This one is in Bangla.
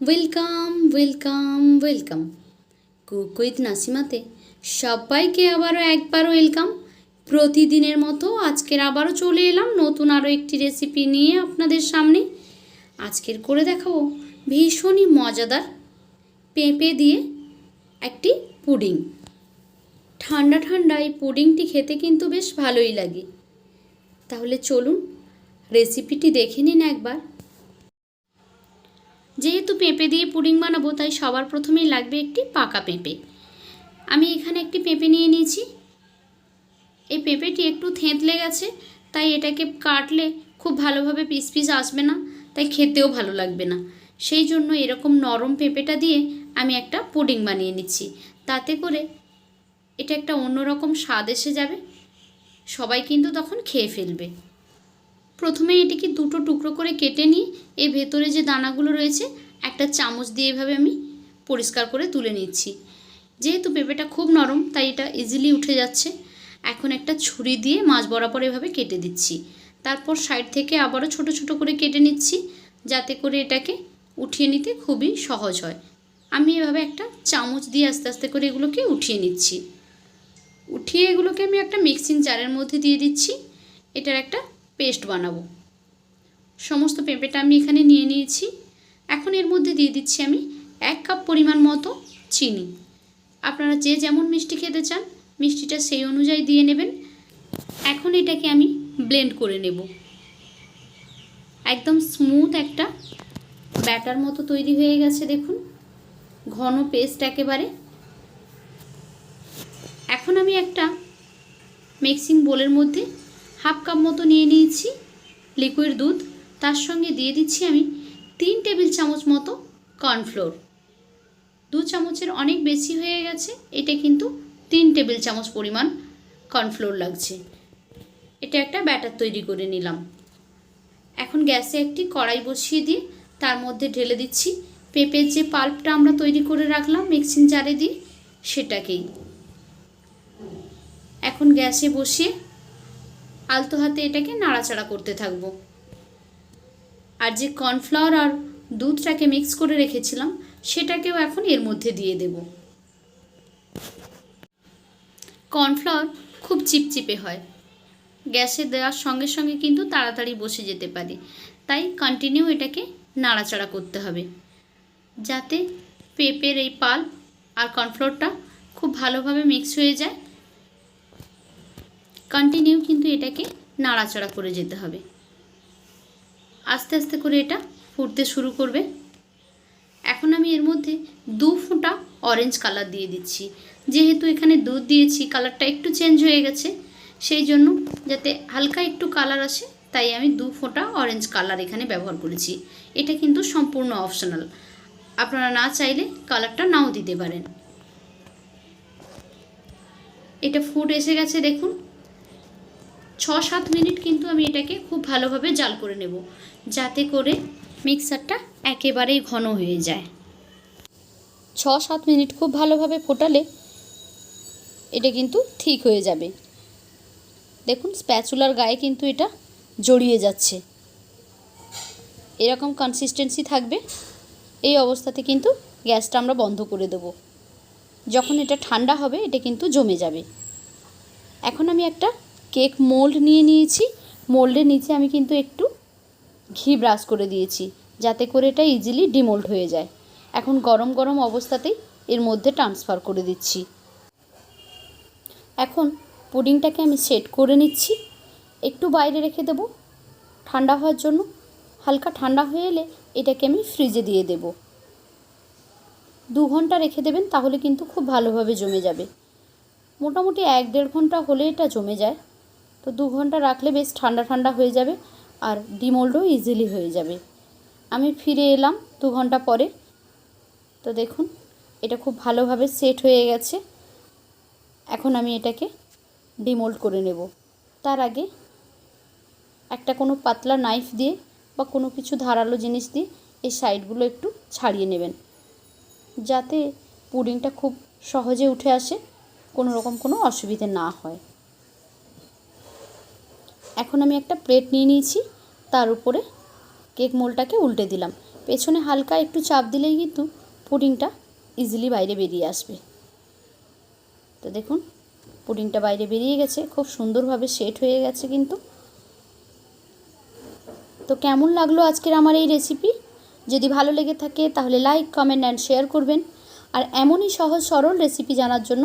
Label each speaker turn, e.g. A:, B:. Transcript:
A: Welcome welcome welcome cook with নাসিমাতে সবাইকে আবারও একবার ওয়েলকাম প্রতিদিনের মতো আজকের আবারও চলে এলাম নতুন আরও একটি রেসিপি নিয়ে আপনাদের সামনে। আজকের করে দেখাবো ভীষণই মজাদার পেঁপে দিয়ে একটি পুডিং। ঠান্ডা ঠান্ডা এই পুডিংটি খেতে কিন্তু বেশ ভালোই লাগে। তাহলে চলুন রেসিপিটি দেখে নিন একবার। যেহেতু পেঁপে দিয়ে পুডিং বানাবো, তাই সবার প্রথমেই লাগবে একটি পাকা পেঁপে। আমি এখানে একটি পেঁপে নিয়ে নিয়েছি। এই পেঁপেটি একটু থেঁতলে গেছে, তাই এটাকে কাটলে খুব ভালোভাবে পিস পিস আসবে না, তাই খেতেও ভালো লাগবে না। সেই জন্য এরকম নরম পেঁপেটা দিয়ে আমি একটা পুডিং বানিয়ে নিচ্ছি। তাতে করে এটা একটা অন্যরকম স্বাদ এসে যাবে। সবাই কিন্তু তখন খেয়ে ফেলবে। প্রথমে এটিকে দুটো টুকরো করে কেটে নিয়ে এর ভেতরে যে দানাগুলো রয়েছে, একটা চামচ দিয়ে এভাবে আমি পরিষ্কার করে তুলে নিচ্ছি। যেহেতু পেঁপেটা খুব নরম, তাই এটা ইজিলি উঠে যাচ্ছে। এখন একটা ছুরি দিয়ে মাছ বরাবর এভাবে কেটে দিচ্ছি। তারপর সাইড থেকে আবারও ছোট ছোট করে কেটে নিচ্ছি, যাতে করে এটাকে উঠিয়ে নিতে খুবই সহজ হয়। আমি এভাবে একটা চামচ দিয়ে আস্তে আস্তে করে এগুলোকে উঠিয়ে নিচ্ছি। উঠিয়ে এগুলোকে আমি একটা মিক্সিং জারের মধ্যে দিয়ে দিচ্ছি। এটার একটা পেস্ট বানাবো। সমস্ত পেঁপেটা আমি এখানে নিয়ে নিয়েছি। এখন এর মধ্যে দিয়ে দিচ্ছি আমি এক কাপ পরিমাণ মতো চিনি। আপনারা যে যেমন মিষ্টি খেতে চান, মিষ্টিটা সেই অনুযায়ী দিয়ে নেবেন। এখন এটাকে আমি ব্লেন্ড করে নেব। একদম স্মুথ একটা ব্যাটার মতো তৈরি হয়ে গেছে দেখুন। ঘন পেস্ট একেবারে। এখন আমি একটা মিক্সিং বোলের মধ্যে হাফ কাপ মতো নিয়ে নিয়েছি লিকুইড দুধ। তার সঙ্গে দিয়ে দিচ্ছি আমি তিন টেবিল চামচ মতো কর্নফ্লোর দু চামচের অনেক বেশি হয়ে গেছে, এটা কিন্তু তিন টেবিল চামচ পরিমাণ কর্নফ্লোর লাগছে। এটা একটা ব্যাটার তৈরি করে নিলাম। এখন গ্যাসে একটি কড়াই বসিয়ে দিয়ে তার মধ্যে ঢেলে দিচ্ছি পেঁপের যে পাল্পটা আমরা তৈরি করে রাখলাম মিক্সিং জারে দিয়ে সেটাকেই। এখন গ্যাসে বসিয়ে আলতো হাতে এটাকে নাড়াচাড়া করতে থাকব। আর যে কর্নফ্লাওয়ার আর দুধটাকে মিক্স করে রেখেছিলাম, সেটাকেও এখন এর মধ্যে দিয়ে দেব। কর্নফ্লাওয়ার খুব চিপচিপে হয়। গ্যাসে দেওয়ার সঙ্গে সঙ্গে কিন্তু তাড়াতাড়ি বসে যেতে পারে। তাই কন্টিনিউ এটাকে নাড়াচাড়া করতে হবে। যাতে পেঁপের এই পাল্প আর কর্নফ্লোরটা খুব ভালোভাবে মিক্স হয়ে যায়। কন্টিনিউ কিন্তু এটাকে নাড়াচাড়া করে যেতে হবে। আস্তে আস্তে করে এটা ফুটতে শুরু করবে। এখন আমি এর মধ্যে দু ফোঁটা অরেঞ্জ কালার দিয়ে দিচ্ছি। যেহেতু এখানে দুধ দিয়েছি কালারটা একটু চেঞ্জ হয়ে গেছে, সেই জন্য যাতে হালকা একটু কালার আসে, তাই আমি দু ফোঁটা অরেঞ্জ কালার এখানে ব্যবহার করেছি। এটা কিন্তু সম্পূর্ণ অপশনাল আপনারা না চাইলে কালারটা নাও দিতে পারেন। এটা ফুট এসে গেছে, দেখুন। ছ সাত মিনিট কিন্তু আমি এটাকে খুব ভালোভাবে জাল করে নেব, যাতে করে মিক্সারটা একেবারেই ঘন হয়ে যায়। ছ সাত মিনিট খুব ভালোভাবে ফোটালে এটা কিন্তু ঠিক হয়ে যাবে। দেখুন, স্প্যাচুলার গায়ে কিন্তু এটা জড়িয়ে যাচ্ছে। এরকম কনসিস্টেন্সি থাকবে, এই অবস্থাতে কিন্তু গ্যাসটা আমরা বন্ধ করে দেব। যখন এটা ঠান্ডা হবে, এটা কিন্তু জমে যাবে। এখন আমি একটা কেক মোল্ড নিয়ে নিয়েছি। মোল্ডের নিচে আমি কিন্তু একটু ঘি ব্রাশ করে দিয়েছি, যাতে করে এটা ইজিলি ডিমোল্ড হয়ে যায়। এখন গরম গরম অবস্থাতেই এর মধ্যে ট্রান্সফার করে দিচ্ছি। এখন পুডিংটাকে আমি সেট করে নিচ্ছি। একটু বাইরে রেখে দেব। ঠান্ডা হওয়ার জন্য হালকা ঠান্ডা হয়ে এলে এটাকে আমি ফ্রিজে দিয়ে দেব। দু ঘণ্টা রেখে দেবেন, তাহলে কিন্তু খুব ভালোভাবে জমে যাবে। মোটামুটি এক দেড় ঘণ্টা হলে এটা জমে যায়। তো দু ঘণ্টা রাখলে বেশ ঠান্ডা ঠান্ডা হয়ে যাবে আর ডিমোল্ডও ইজিলি হয়ে যাবে। আমি ফিরে এলাম দু ঘণ্টা পরে। তো দেখুন, এটা খুব ভালোভাবে সেট হয়ে গেছে। এখন আমি এটাকে ডিমোল্ড করে নেব। তার আগে একটা কোনো পাতলা নাইফ দিয়ে বা কোনো কিছু ধারালো জিনিস দিয়ে এই সাইডগুলো একটু ছাড়িয়ে নেবেন। যাতে পুডিংটা খুব সহজে উঠে আসে, কোনো রকম কোনো অসুবিধে না হয়। এখন আমি একটা প্লেট নিয়ে নিয়েছি, তার উপরে কেক মোলটাকে উল্টে দিলাম। পেছনে হালকা একটু চাপ দিলেই কিন্তু পুডিংটা ইজিলি বাইরে বেরিয়ে আসবে। তো দেখুন, পুডিংটা বাইরে বেরিয়ে গেছে, খুব সুন্দরভাবে সেট হয়ে গেছে কিন্তু। তো কেমন লাগল আজকের আমার এই রেসিপি যদি ভালো লেগে থাকে তাহলে লাইক কমেন্ট অ্যান্ড শেয়ার করবেন। আর এমনই সহজ সরল রেসিপি জানার জন্য